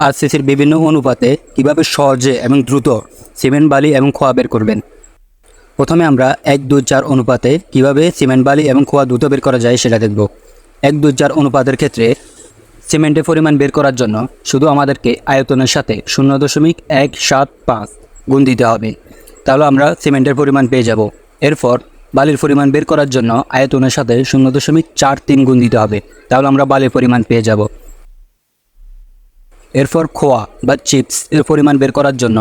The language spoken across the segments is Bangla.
আরসিসির বিভিন্ন অনুপাতে কীভাবে সহজে এবং দ্রুত সিমেন্ট বালি এবং খোয়া বের করবেন? প্রথমে আমরা এক দুই চার অনুপাতে কীভাবে সিমেন্ট বালি এবং খোয়া দ্রুত বের করা যায় সেটা দেখব। এক দুই চার অনুপাতের ক্ষেত্রে সিমেন্টের পরিমাণ বের করার জন্য শুধু আমাদেরকে আয়তনের সাথে শূন্য দশমিক এক সাত পাঁচ গুণ দিতে হবে। তাহলে আমরা সিমেন্টের পরিমাণ পেয়ে যাব। এরপর বালির পরিমাণ বের করার জন্য আয়তনের সাথে শূন্য দশমিক চার তিন গুণ দিতে হবে। তাহলে আমরা বালির পরিমাণ পেয়ে যাব। এরপর খোয়া বা চিপস এর পরিমাণ বের করার জন্য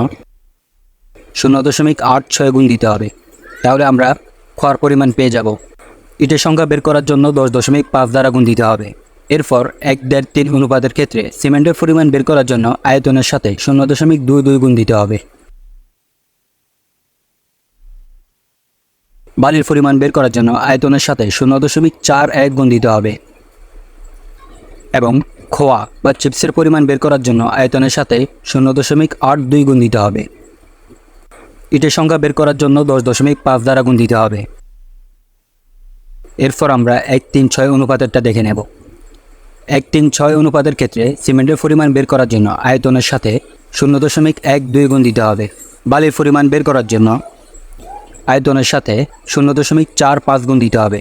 শূন্য দশমিক আট ছয় গুণ দিতে হবে। তাহলে আমরা খোয়ার পরিমাণ পেয়ে যাব। ইটের সংখ্যা বের করার জন্য দশ দশমিক পাঁচ দ্বারা গুণ দিতে হবে। এরপর এক দেড় তিন অনুপাতের ক্ষেত্রে সিমেন্টের পরিমাণ বের করার জন্য আয়তনের সাথে শূন্য দশমিক দুই দুই গুণ দিতে হবে। বালির পরিমাণ বের করার জন্য আয়তনের সাথে শূন্য দশমিক চার এক গুণ দিতে হবে। এবং খোয়া বা চিপসের পরিমাণ বের করার জন্য আয়তনের সাথে শূন্য দশমিক আট দুই গুণ দিতে হবে। ইটের সংখ্যা বের করার জন্য দশ দশমিক পাঁচ দ্বারা গুণ দিতে হবে। এরপর আমরা এক তিন ছয় অনুপাতেরটা দেখে নেব। এক তিন ছয় অনুপাতের ক্ষেত্রে সিমেন্টের পরিমাণ বের করার জন্য আয়তনের সাথে শূন্য দশমিক এক দুই গুণ দিতে হবে। বালির পরিমাণ বের করার জন্য আয়তনের সাথে শূন্য দশমিক চার পাঁচ গুণ দিতে হবে।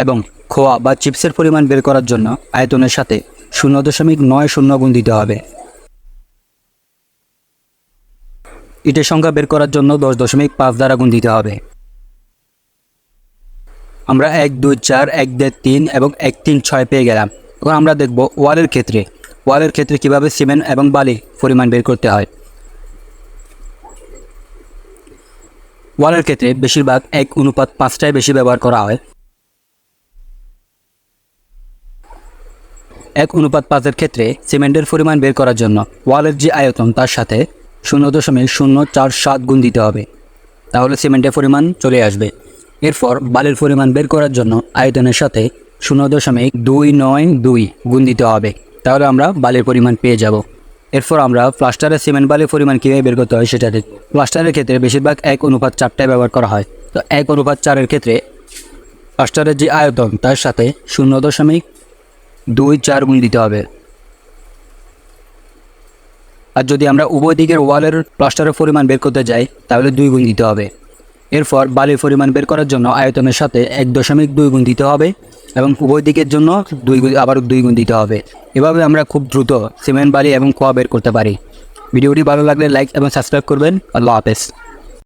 এবং খোয়া বা চিপসের পরিমাণ বের করার জন্য আয়তনের সাথে শূন্য দশমিক নয় শূন্য গুণ দিতে হবে। ইটের সংখ্যা বের করার জন্য দশ দশমিক পাঁচ দ্বারা গুণ দিতে হবে। আমরা এক, দুই, চার, এক, দেড়, তিন এবং এক, তিন, ছয় পেয়ে গেলাম। এখন আমরা দেখব ওয়ালের ক্ষেত্রে। ওয়ালের ক্ষেত্রে কীভাবে সিমেন্ট এবং বালি পরিমাণ বের করতে হয়? ওয়ালের ক্ষেত্রে বেশিরভাগ এক অনুপাত পাঁচটায় বেশি ব্যবহার করা হয়। এক অনুপাত পাঁচের ক্ষেত্রে সিমেন্টের পরিমাণ বের করার জন্য ওয়ালের যে আয়তন তার সাথে শূন্য দশমিক শূন্য চার সাত গুণ দিতে হবে। তাহলে সিমেন্টের পরিমাণ চলে আসবে। এরপর বালির পরিমাণ বের করার জন্য আয়তনের সাথে শূন্য দশমিক দুই নয় দুই গুণ দিতে হবে। তাহলে আমরা বালির পরিমাণ পেয়ে যাব। এরপর আমরা প্লাস্টারের সিমেন্ট বালির পরিমাণ কীভাবে বের করতে হয় সেটা দেখব। প্লাস্টারের ক্ষেত্রে বেশিরভাগ এক অনুপাত চারটায় ব্যবহার করা হয়। তো এক অনুপাত চারের ক্ষেত্রে প্লাস্টারের যে আয়তন তার সাথে শূন্য দশমিক দুই, চার গুণ দিতে হবে। আর যদি আমরা উভয় দিকের ওয়ালের প্লাস্টারের পরিমাণ বের করতে যাই, তাহলে দুই গুণ দিতে হবে। এরপর বালির পরিমাণ বের করার জন্য আয়তনের সাথে এক দশমিক দুই গুণ দিতে হবে এবং উভয় দিকের জন্য দুই গুণ, আবার দুই গুণ দিতে হবে। এভাবে আমরা খুব দ্রুত সিমেন্ট, বালি এবং খোয়া বের করতে পারি। ভিডিওটি ভালো লাগলে লাইক এবং সাবস্ক্রাইব করবেন। আল্লাহ হাফেজ।